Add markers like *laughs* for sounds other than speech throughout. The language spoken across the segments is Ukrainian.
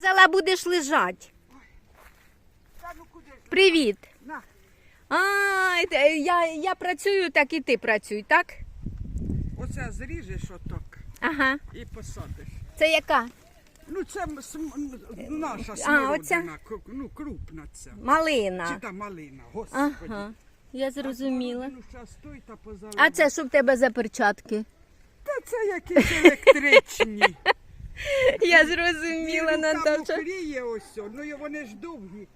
Казала, будеш лежать. Привіт. А, я, я працюю, так і ти працюй, так? Оце зріжеш отак Ага. і посадиш. Це яка? Ну це см- наша оця? смородина, кру- ну крупна ця. Чи Малина. та малина, господи. Ага. Я зрозуміла. Ну. А це що в тебе за перчатки? Та це якісь електричні. Я зрозуміла, Наташа. мокріє ось, ну і вони ж довгі.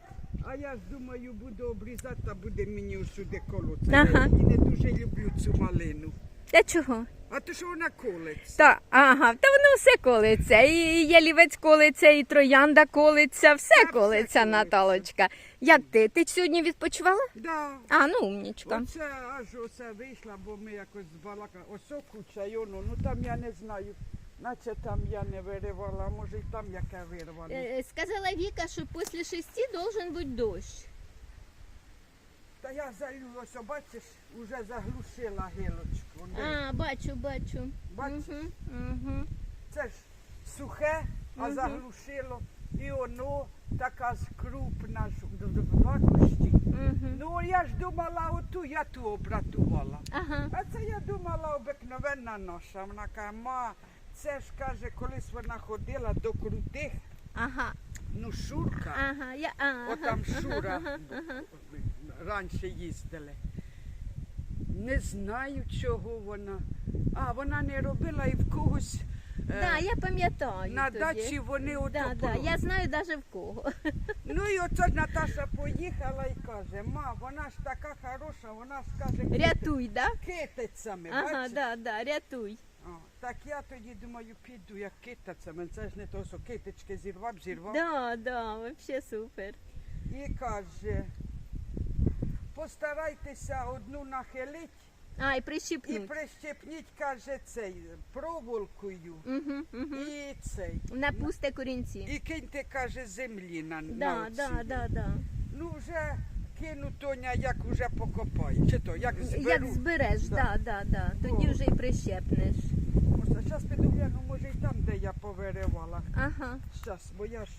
А я ж думаю, буду обрізати, та буде мені ось сюди колоться. Ага. Її не дуже люблю цю малину. Та чого? А то що вона колеться? Та, ага, та воно все колиться. І, і ялівець колиться, і троянда колиться, все колиться, колиться. Наталочка. Як ти? Ти сьогодні відпочивала? Да. А, ну умнічка. Оце аж оце вийшла, бо ми якось збалакали. Ось куча йону, ну там я не знаю. Наче там я не виривала, а може й там яке вирвано. Е, Сказала Віка, що після шести должен бути дощ. Та я залю, ось, о, бачиш, уже заглушила гілочку. Де? А, бачу, бачу. Бачиш? Угу, угу. Це ж сухе, а Мгм. заглушило. І воно така ж крупна, ж, д- д- два кущі. Угу. Ну я ж думала, оту я ту обратувала. Ага. А це я думала обикновенна наша. Вона каже, ма, це ж каже, колись вона ходила до крутих, Ага. ну шурка, Ага. Я, ага. отам Шура раніше їздили. Не знаю, чого вона. А, вона не робила і в когось. е, Да, я пам'ятаю. на тоді. дачі вони ото Да, да, я знаю навіть в кого. Ну і оце Наташа поїхала і каже, ма, вона ж така хороша, вона ж каже, Рятуй, да? китицями, Ага, бачиш? да, да, рятуй. Так я тоді думаю, піду як китицями. Це ж не то, що китички зірвав, зірвав. Да, да, вообще супер. І каже, постарайтеся одну нахилить А, і і прищепніть, каже, цей проволокою. Угу, угу. І цей. Напусте корінці. І киньте, каже, землі на, на Да, оці. да, да, да. Ну вже кину Тоня, як вже покопаю. Чи то, як зберу. Як збереш, да, да, да. Тоді вже і прищепнеш. Зараз піду гляну, може і там, де я повиривала. Ага. Зараз, бо я ж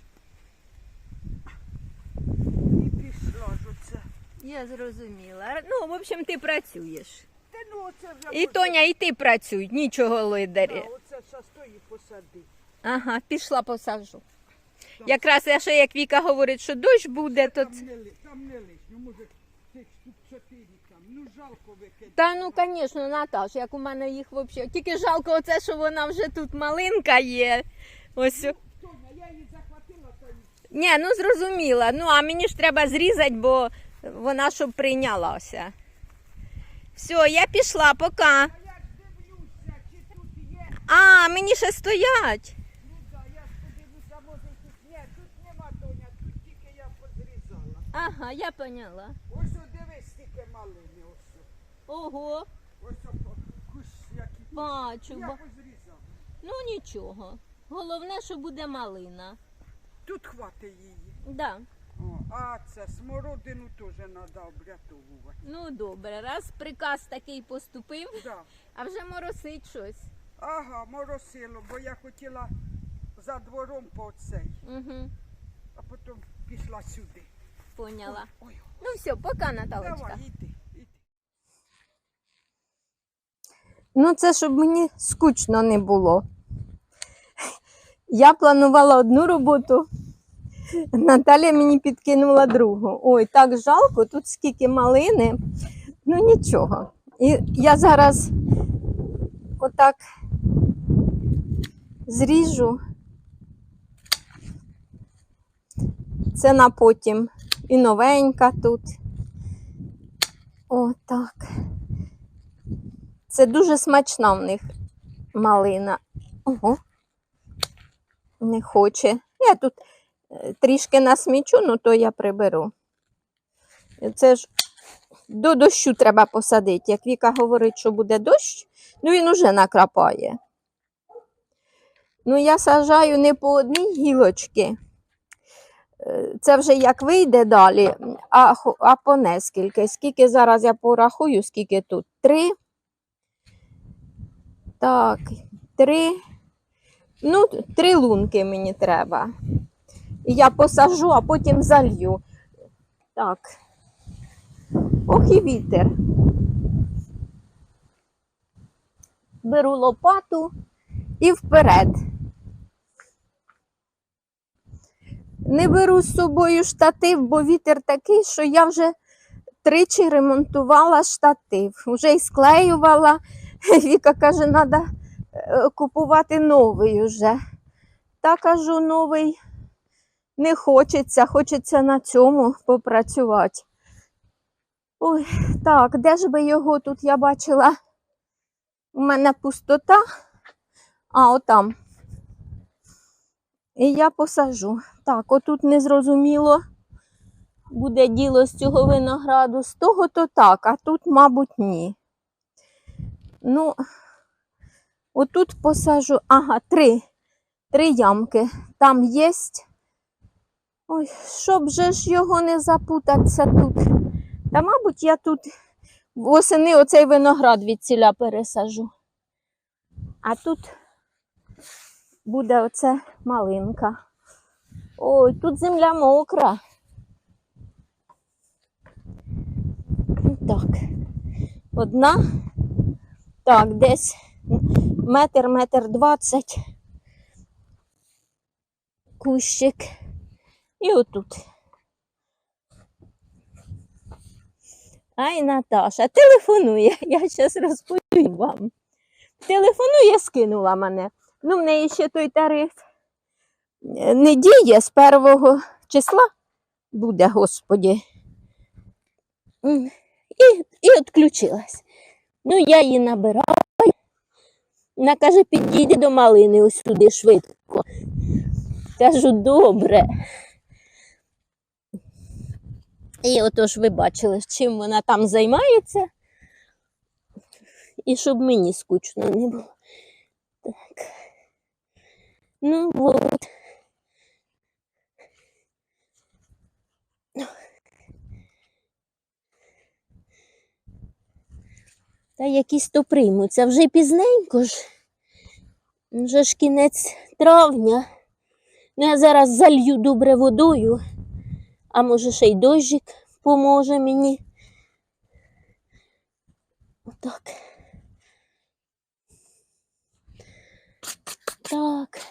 і пішла ж оце. Я зрозуміла. Ну, в общем, ти працюєш. Та ну оце вже І може- Тоня, і ти працюй, нічого Та, лидарі. оце зараз тої посади. Ага, пішла посаджу. Якраз я ще як Віка говорить, що дощ буде, то Там це- не, ли- там не лиш, ну може тих штук чотири там. Ну жалко викидати. Та ну, звісно, Наташ, як у мене їх взагалі. Тільки жалко оце, що вона вже тут малинка є. Ось. о- я її захватила, то Ні, ну зрозуміла. Ну, а мені ж треба зрізати, бо вона щоб прийнялася. Все, я пішла, пока. А я ж дивлюся, чи тут є. А, мені ще стоять. Ну да, я ж подивлюся, може і тут. Ні, тут нема Тоня, тут тільки я позрізала. Ага, я поняла. Ось о, дивись, скільки ось. о. Ого, Ось куш, які. бачу. Я ба- Ну нічого. Головне, що буде малина. Тут хватить її. Да. О, а це смородину теж треба обрятовувати. Ну добре, раз приказ такий поступив, Да. а вже моросить щось. Ага, моросило, бо я хотіла за двором по цей, Угу, а потім пішла сюди. поняла. Ой, Ну все, пока, Наталочка. давай, іди, Ну, це щоб мені скучно не було. Я планувала одну роботу, Наталя мені підкинула другу. Ой, так жалко, тут скільки малини. Ну нічого. І я зараз отак зріжу. Це на потім. І новенька тут. Отак. Це дуже смачна в них малина. Ого. Не хоче. Я тут е, трішки насмічу, ну то я приберу. Це ж до дощу треба посадити. Як Віка говорить, що буде дощ, ну він уже накрапає. Ну, я сажаю не по одній гілочці. Е, Це вже як вийде далі, а, а по нескільки. Скільки зараз я порахую, скільки тут? Три. Так, три. Ну, три лунки мені треба. Я посажу, а потім залью. Так. Ох і вітер. Беру лопату і вперед. Не беру з собою штатив, бо вітер такий, що я вже тричі ремонтувала штатив. Уже і склеювала. *laughs* Віка каже, треба купувати новий уже. Та кажу, новий не хочеться, хочеться на цьому попрацювати. Ой, так, де ж би його тут я бачила? У мене пустота, а отам. І я посажу. Так, отут незрозуміло буде діло з цього винограду. З того то так, а тут, мабуть, ні. Ну, отут посажу, ага, три. Три ямки. Там є. Ой, щоб же ж його не запутатися тут. Та, мабуть, я тут восени оцей виноград від ціля пересажу. А тут буде оце малинка. Ой, тут земля мокра. Так. Одна. Так, десь метр, метр двадцять. Кущик. І отут. Ай, Наташа, телефонує. *laughs* Я зараз розповім вам. Телефонує, скинула мене. Ну, в неї ще той тариф не діє з першого числа буде, господі. І, і відключилась. Ну, я її набираю. Вона каже, підійди до малини ось сюди швидко. Кажу, добре. І отож ви бачили, чим вона там займається. І щоб мені скучно не було. Так. Ну от. Та якісь то приймуться. Вже пізненько ж. Вже ж кінець травня. Ну, я зараз залью добре водою, а може ще й дощик поможе мені. Отак. Так.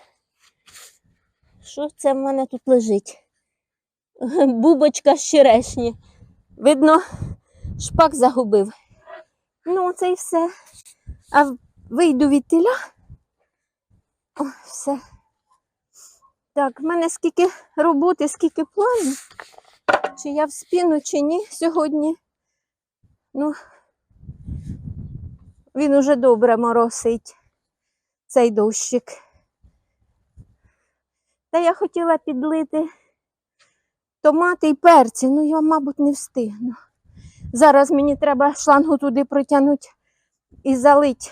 Що це в мене тут лежить? Бубочка з черешні. Видно, шпак загубив. Ну, це і все. А вийду від тіля. О, все. Так, в мене скільки роботи, скільки планів. Чи я в спіну, чи ні сьогодні. Ну, він уже добре моросить, цей дощик. Та я хотіла підлити томати і перці, ну я, мабуть, не встигну. Зараз мені треба шлангу туди протягнути і залити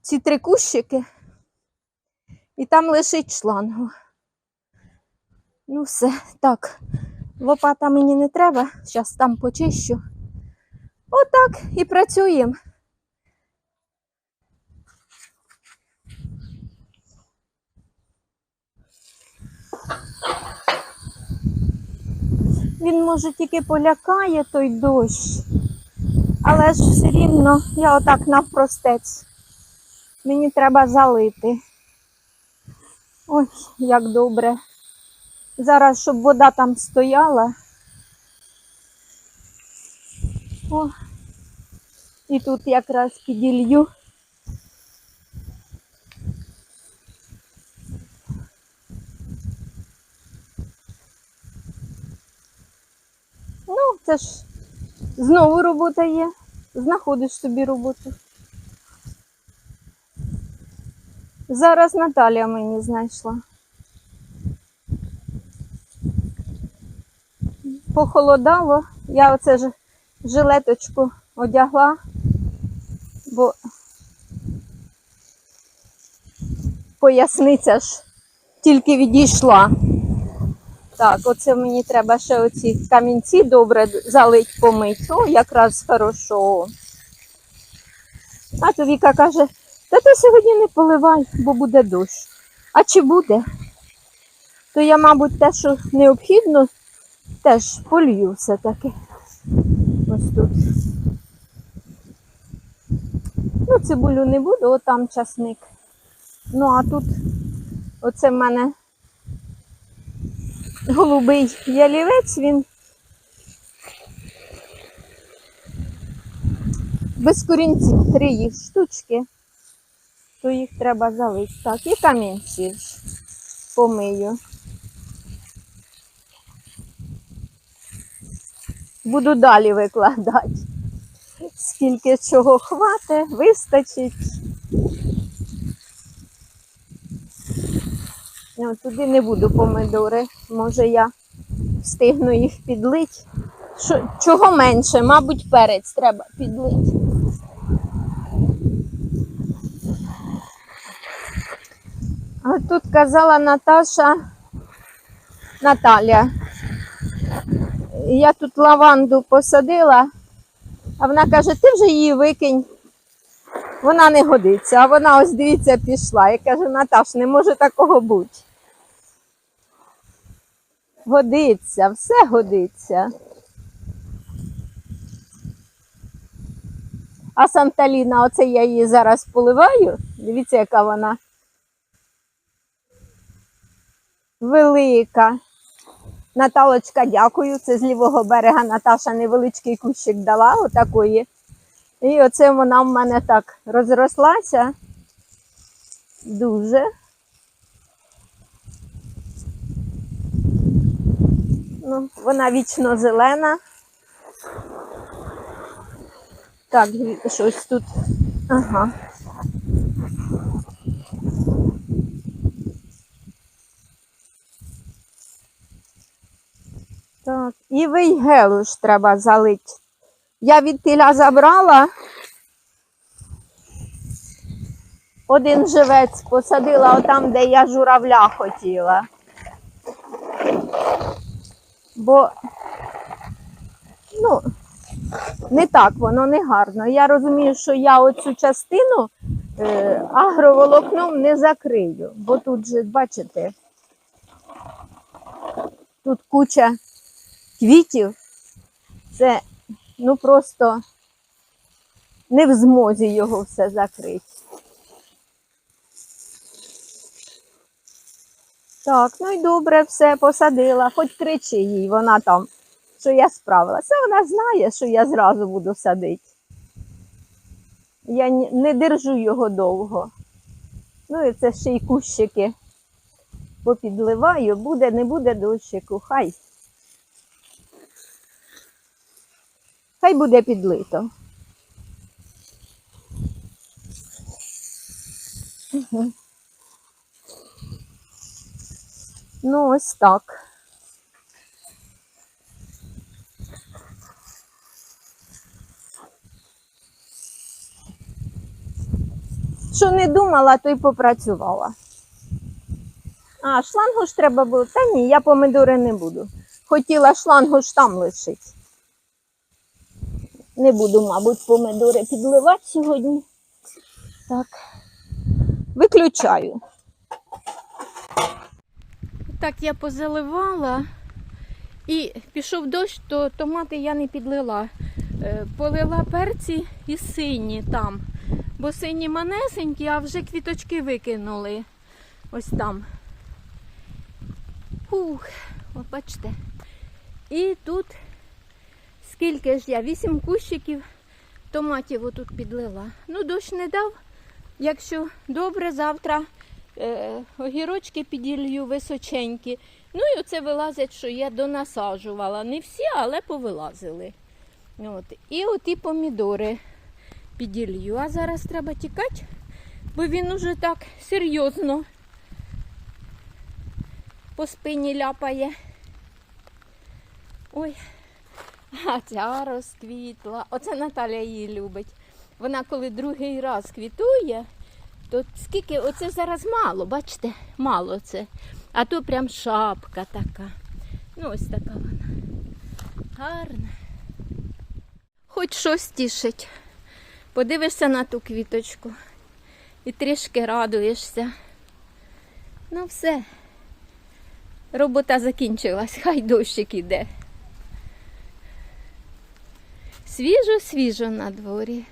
ці три кущики, і там лишить шлангу. Ну, все, так. Лопата мені не треба, зараз там почищу. Отак і працюємо. Він, може, тільки полякає той дощ, але ж все рівно я отак навпростець. Мені треба залити. Ой, як добре. Зараз, щоб вода там стояла. О, і тут якраз піділью. Ну, це ж знову робота є. Знаходиш собі роботу. Зараз Наталія мені знайшла. Похолодало, я оце ж жилеточку одягла, бо поясниця ж тільки відійшла. Так, оце мені треба ще оці камінці добре залить, помить. О, якраз хорошо. А то Віка каже, та ти сьогодні не поливай, бо буде дощ. А чи буде? То я, мабуть, те, що необхідно, теж полью все-таки. Ось тут. Ну, цибулю не буду, отам часник. Ну, а тут оце в мене голубий ялівець, він без корінців, три їх штучки, то їх треба залити. Так, і камінці помию. Буду далі викладати. Скільки чого хватить, вистачить. Ну, туди не буду помидори. Може я встигну їх підлити. Що, чого менше? Мабуть, перець треба підлити. А тут казала Наташа Наталя. Я тут лаванду посадила, а вона каже, ти вже її викинь. Вона не годиться, а вона ось дивіться пішла. І каже, Наташ, не може такого бути. Годиться, все годиться. А Санталіна, оце я її зараз поливаю. Дивіться, яка вона велика. Наталочка, дякую. Це з лівого берега Наташа невеличкий кущик дала, отакої. І оце вона в мене так розрослася. Дуже. Ну, вона вічно зелена. Так, щось тут. Ага. Так, і вейгелу ж треба залити. Я від тіля забрала. Один живець посадила отам, де я журавля хотіла. Бо, ну, не так воно не гарно. Я розумію, що я оцю частину е, агроволокном не закрию, бо тут же, бачите, тут куча квітів. Це ну просто не в змозі його все закрити. Так, ну і добре, все посадила, хоч кричи їй, вона там, що я справилася. Вона знає, що я зразу буду садити. Я не держу його довго. Ну і це ще й кущики попідливаю, буде, не буде дощику, хай. Хай буде підлито. Мгм. *laughs* Ну, ось так. Що не думала, то й попрацювала. А, шлангу ж треба було. Та ні, я помидори не буду. Хотіла шлангу ж там лишити. Не буду, мабуть, помидори підливати сьогодні. Так. Виключаю. Так я позаливала і пішов дощ, то томати я не підлила. Е, Полила перці і сині там. Бо сині манесенькі, а вже квіточки викинули. Ось там. Ух, от бачите. І тут скільки ж я? Вісім кущиків томатів отут підлила. Ну, дощ не дав. Якщо добре, завтра е, огірочки піділью височенькі. Ну і оце вилазять, що я донасаджувала. Не всі, але повилазили. От. І оті помідори піділью. А зараз треба тікати, бо він уже так серйозно по спині ляпає. Ой, а ця розквітла. Оце Наталя її любить. Вона коли другий раз квітує, то скільки, оце зараз мало, бачите, мало це. А то прям шапка така. Ну, ось така вона. Гарна. Хоч щось тішить. Подивишся на ту квіточку і трішки радуєшся. Ну все. Робота закінчилась, хай дощик іде. Свіжо, свіжо на дворі.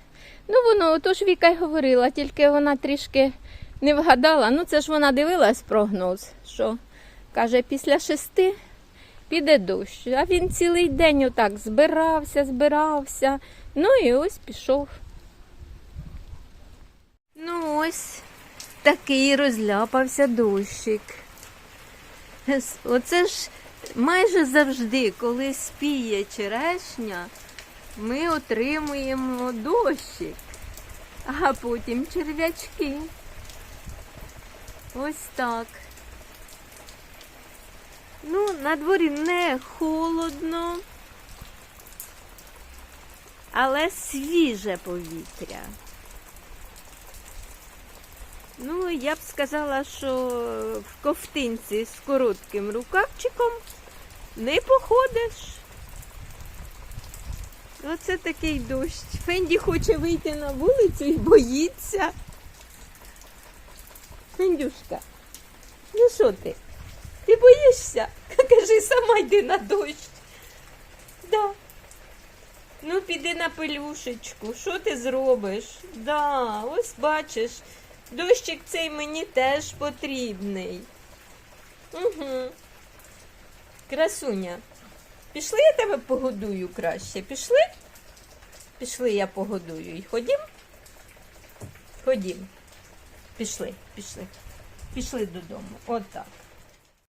Ну, воно, отож Віка й говорила, тільки вона трішки не вгадала. Ну, це ж вона дивилась прогноз, що каже, після шести піде дощ. А він цілий день отак збирався, збирався. Ну і ось пішов. Ну ось такий розляпався дощик. Оце ж майже завжди, коли спіє черешня, ми отримуємо дощик, а потім черв'ячки. Ось так. Ну, на дворі не холодно, але свіже повітря. Ну, я б сказала, що в ковтинці з коротким рукавчиком не походиш. Оце такий дощ. Фенді хоче вийти на вулицю і боїться. Фендюшка, ну що ти? Ти боїшся? *laughs* Кажи, сама йди на дощ. Да. Ну, піди на пелюшечку. Що ти зробиш? Да, ось бачиш. Дощик цей мені теж потрібний. Угу. Красуня. Пішли я тебе погодую краще. Пішли? Пішли, я погодую. І ходім? Ходім. Пішли, пішли. Пішли додому. Отак.